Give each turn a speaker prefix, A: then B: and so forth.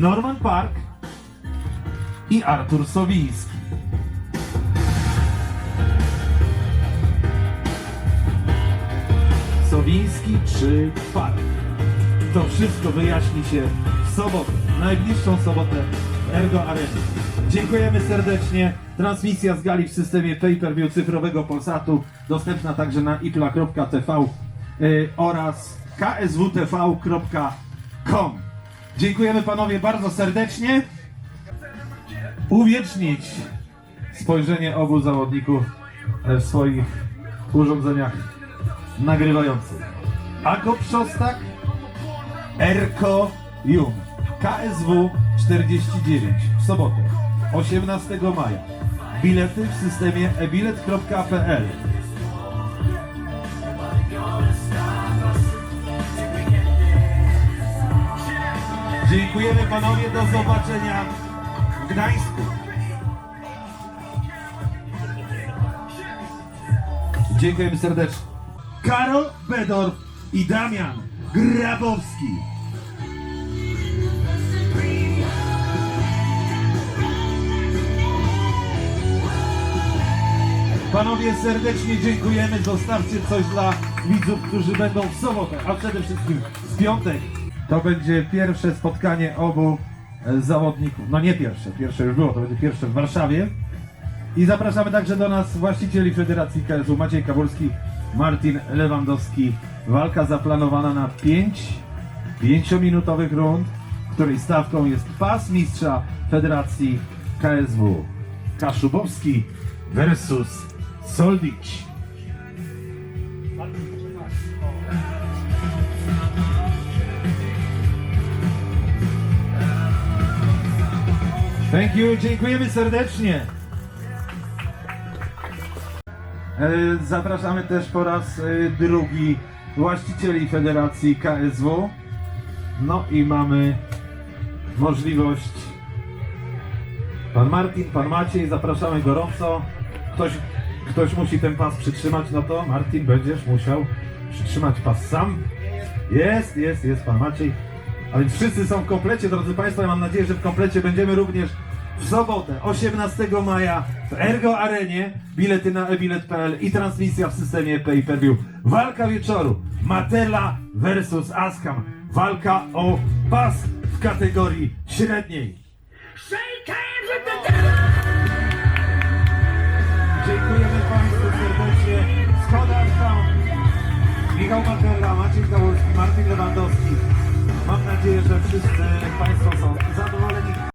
A: Norman Park i Artur Sowiński. Sowiński czy Park? To wszystko wyjaśni się w sobotę, najbliższą sobotę Ergo Arenie. Dziękujemy serdecznie. Transmisja z gali w systemie pay-per-view cyfrowego Polsatu, dostępna także na ipla.tv y, oraz kswtv.com. Dziękujemy panowie bardzo serdecznie. Uwiecznić spojrzenie obu zawodników e, w swoich urządzeniach nagrywających. Ako Przostak, Erko Jung, KSW 49 w sobotę 18 maja. Bilety w systemie ebilet.pl Dziękujemy panowie, do zobaczenia w Gdańsku. Dziękujemy serdecznie. Karol Bedorf i Damian Grabowski. Panowie, serdecznie dziękujemy. Zostawcie coś dla widzów, którzy będą w sobotę, a przede wszystkim w piątek. To będzie pierwsze spotkanie obu e, zawodników. No nie pierwsze, pierwsze już było, to będzie pierwsze w Warszawie. I zapraszamy także do nas właścicieli Federacji KSU Maciej Kabulski, Martin Lewandowski. Walka zaplanowana na 5 pięciominutowych rund, której stawką jest pas mistrza Federacji KSW. Kaszubowski versus Soldicz. Thank you, dziękujemy serdecznie. E, Zapraszamy też po raz e, drugi właścicieli Federacji KSW. No i mamy możliwość. Pan Martin, pan Maciej, zapraszamy gorąco. Ktoś, ktoś musi ten pas przytrzymać, no to Martin będziesz musiał przytrzymać pas sam. Jest, jest, jest pan Maciej. A więc wszyscy są w komplecie, drodzy Państwo. Ja mam nadzieję, że w komplecie będziemy również w sobotę, 18 maja w Ergo Arenie. Bilety na ebilet.pl i transmisja w systemie pay-per-view. Walka wieczoru. Matela versus Askam. Walka o pas w kategorii średniej. Dziękujemy Państwu serdecznie. Skoda Town. Michał Matera, Maciej Gałowski, Martin Lewandowski. Mam nadzieję, że wszyscy Państwo są zadowoleni.